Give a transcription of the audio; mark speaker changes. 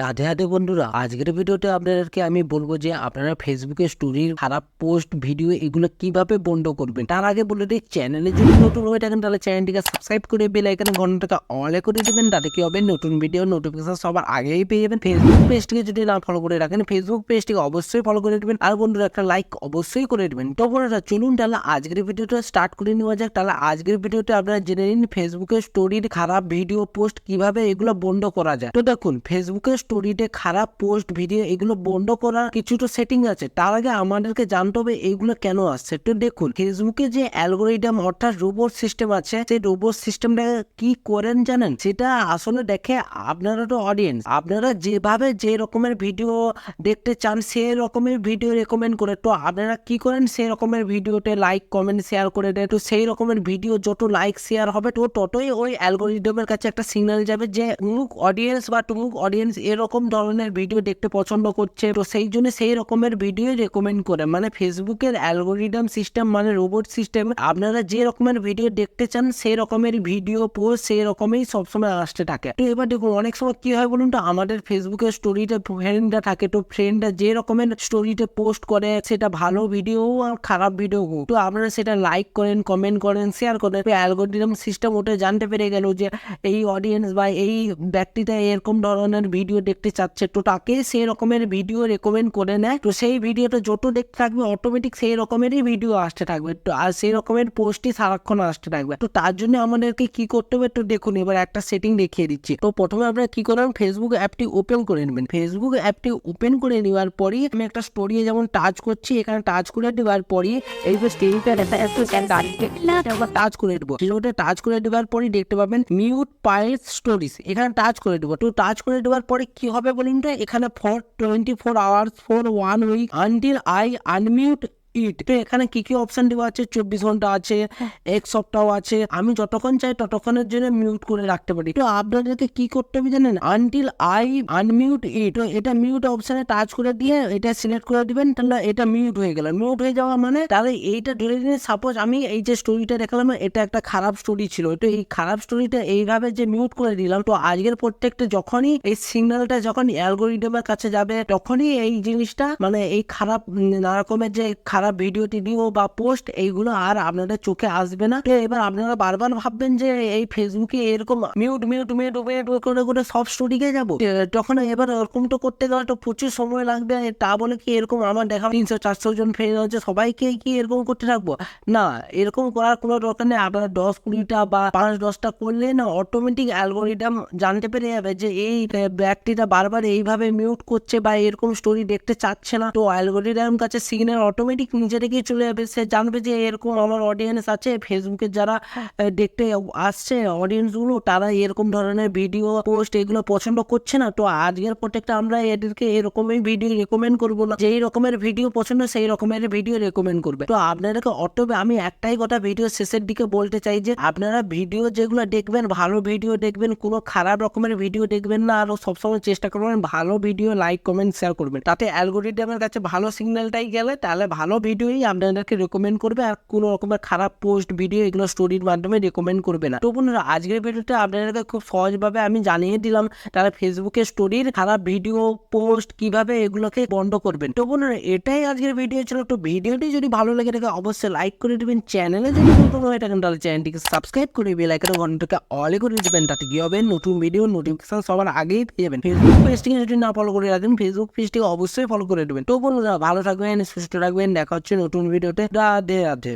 Speaker 1: রাধে রাধে বন্ধুরা, আজকের ভিডিওতে আপনাদেরকে আমি বলব যে আপনারা ফেসবুকে স্টোরির খারাপ পোস্ট ভিডিও এগুলো কীভাবে বন্ধ করবেন? তার আগে বলে দিই চ্যানেলে যদি নতুন হয়ে থাকেন, তাহলে চ্যানেলটিকে সাবস্ক্রাইব করে বেল আইকনে ঘন্টাটা অলে করে দেবেন, তাতে কি হবে? নতুন ভিডিও নোটিফিকেশন সবার আগেই পেয়ে যাবেন। ফেসবুক পেজটিকে যদি না ফলো করে রাখেন ফেসবুক পেজটিকে অবশ্যই ফলো করে দেবেন। আর বন্ধুরা, একটা লাইক অবশ্যই করে দেবেন। তো বন্ধুরা, চলুন তাহলে আজকের ভিডিওটা স্টার্ট করে নেওয়া যাক। তাহলে আজকের ভিডিওতে আপনারা জেনে নিন ফেসবুকে স্টোরির খারাপ ভিডিও পোস্ট কীভাবে এগুলো বন্ধ করা যায়? তো দেখুন ফেসবুকের স্টোরিতে খারাপ পোস্ট ভিডিও এগুলো বন্ধ করার কিছু তো সেটিং আছে। তার আগে আমাদেরকে জানতে হবে এগুলো কেন আসছে। তো দেখুন ফেসবুকে যে অ্যালগোরিদম অর্থাৎ রোবট সিস্টেম আছে, সেই রোবট সিস্টেমটা কি করেন জানেন? সেটা আসলে দেখে আপনারা তো অডিয়েন্স আপনারা যেভাবে যে রকমের ভিডিও দেখতে চান সেই রকমের ভিডিও রেকমেন্ড করে। তো আপনারা কি করেন? সেই রকমের ভিডিওতে লাইক কমেন্ট শেয়ার করে দেয় তো সেই রকমের ভিডিও যত লাইক শেয়ার হবে, তো ততই ওই অ্যালগোরিদমের কাছে একটা সিগন্যাল যাবে যে মুখ অডিয়েন্স বা টুমুক অডিয়েন্স এরকম ধরনের ভিডিও দেখতে পছন্দ করছে, তো সেই জন্য সেই রকমের ভিডিও রেকমেন্ড করে। মানে ফেসবুকের অ্যালগোরিদম সিস্টেম মানে রোবট সিস্টেম আপনারা যে রকমের ভিডিও দেখতে চান, সেই রকমের ভিডিও পোস্ট সেই রকমই সবসময় আসতে থাকে। তো এবার দেখুন, অনেক সময় কি হয় বলুন তো, আমাদের ফেসবুকের স্টোরিতে ফ্রেন্ডরা থাকে, তো ফ্রেন্ডরা যে রকমের স্টোরিতে পোস্ট করে, সেটা ভালো ভিডিও আর খারাপ ভিডিও হোক, তো আপনারা সেটা লাইক করেন কমেন্ট করেন শেয়ার করেন। অ্যালগোরিদম সিস্টেম ওটা জানতে পেরে গেল যে, এই অডিয়েন্স বা এই ব্যক্তিটা এরকম ধরনের ভিডিও দেখতে চাচ্ছে। তো তাকে সেই রকমের ভিডিও রেকমেন্ড করে নেয়। তো সেই ভিডিওটা যত দেখতে থাকবে অটোমেটিক সেই রকমেরই ভিডিও আসতে থাকবে। তো আর সেই রকমের পোস্টই সারাক্ষণ আসতে থাকবে। তো তার জন্য আমাদেরকে কি করতে হবে তো দেখুন, এবার একটা সেটিং দেখিয়ে দিচ্ছি। তো প্রথমে আপনারা কি করবেন ফেসবুক অ্যাপটি ওপেন করে নেবেন। ফেসবুক অ্যাপটি ওপেন করে নেওয়ার পরই আমি একটা স্টোরি যেমন টাচ করছি, এখানে টাচ করে দেওয়ার পরই এই যে স্টোরিটা টাচ করে দেবো। সেটা টাচ করে দেওয়ার পরই দেখতে পাবেন মিউট পাইলস স্টোরিজ এখানে টাচ করে দেবো। তো টাচ করে দেওয়ার পরে কি হবে বলুন তো? এখানে for twenty four hours for one week until I unmute it তো এখানে কি কি অপশন দেওয়া আছে? চব্বিশ ঘণ্টা আছে এক সপ্তাহ আছে। আমি যতক্ষণ চাই ততক্ষণের জন্য মিউট করে রাখতে পারি। তো আপনাদেরকে কি করতে হবে জানেন? আনটিল আই আনমিউট ইট তো এটা মিউট অপশনে টাচ করে দিয়ে এটা সিলেক্ট করে দিবেন তাহলে এটা মিউট হয়ে গেল। মিউট হয়ে যাওয়া মানে তাহলে এইটা ধরে নিয়ে সাপোজ আমি এই যে স্টোরিটা দেখালাম এটা একটা খারাপ স্টোরি ছিল। তো এই খারাপ স্টোরিটা এইভাবে যে মিউট করে দিলাম তো আজকের প্রত্যেকটা যখনই এই সিগন্যালটা যখন অ্যালগোরিদমের কাছে যাবে তখনই এই জিনিসটা মানে এই খারাপ নানা রকমের যে খারাপ ভিডিও টিডিও বা পোস্ট এইগুলো আর আপনাদের চোখে আসবে না। এবার আপনারা বারবার ভাববেন যে এই ফেসবুকে এরকম মিউট মিউট মিউট মিউট করে করে সব স্টোরিকে যাব? তখন এবার এরকম তো করতে গেলে তো প্রচুর সময় লাগবে। তা বলে কি এরকম আমার দেখা তিনশো, চারশো জন ফ্রেন্ড হচ্ছে সবাইকে কি এরকম করতে থাকব? না, এরকম করার কোনো দরকার নেই। আপনারা দশ কুড়িটা বা পাঁচ দশটা করলে না অটোমেটিক অ্যালগোরিদম জানতে পেরে যাবে যে এই ব্যক্তিটা বারবার এইভাবে মিউট করছে বা এরকম স্টোরি দেখতে চাচ্ছে না। তো অ্যালগোরিদম কাছে সিগন্যাল অটোমেটিক নিজে থেকেই চলে যাবে। সে জানবে যে এরকম আমার অডিয়েন্স আছে ফেসবুকে যারা দেখতে আসছে অডিয়েন্সগুলো তারা এরকম ধরনের ভিডিও পোস্ট এগুলো পছন্দ করছে না। তো আজকের প্রত্যেকটা আমরা এদেরকে এরকমই ভিডিও রেকমেন্ড করব না। যেই রকমের ভিডিও পছন্দ, সেই রকমের ভিডিও রেকমেন্ড করবে। তো আপনাদেরকে অটোবে আমি একটাই কথা ভিডিও শেষের দিকে বলতে চাই যে, আপনারা ভিডিও যেগুলো দেখবেন, ভালো ভিডিও দেখবেন, কোনো খারাপ রকমের ভিডিও দেখবেন না। আর সবসময় চেষ্টা করবেন ভালো ভিডিও লাইক কমেন্ট শেয়ার করবেন। তাতে অ্যালগোরিদমের কাছে ভালো সিগন্যালটাই গেলে, তাহলে ভালো ভিডিওই আপনাদেরকে রেকমেন্ড করবে আর কোনো রকমের খারাপ পোস্ট ভিডিও এগুলো স্টোরির মাধ্যমে রেকমেন্ড করবে না। তো বন্ধুরা, আজকের ভিডিওতে আপনাদেরকে খুব সহজভাবে আমি জানিয়ে দিলাম তারা ফেসবুকে স্টোরির খারাপ ভিডিও পোস্ট কীভাবে এগুলোকে বন্ধ করবেন। তো বন্ধুরা, এটাই আজকের ভিডিও ছিল। তো ভিডিওটি যদি ভালো লেগে থাকে অবশ্যই লাইক করে দেবেন। চ্যানেলে যদি নতুন হয়ে থাকেন, তাহলে চ্যানেলটিকে সাবস্ক্রাইব করে বেল আইকনের ঘন্টাকে অলে করে দেবেন। তাতে কি হবে? নতুন ভিডিও নোটিফিকেশন সবার আগেই পেয়ে যাবেন। ফেসবুক পেজটিকে যদি না ফলো করে রাখেন ফেসবুক পেজটিকে অবশ্যই ফলো করে দেবেন। তো বন্ধুরা, ভালো থাকবেন, সুস্থ থাকবেন। দেখা হচ্ছে নতুন ভিডিওতে রাধে রাধে।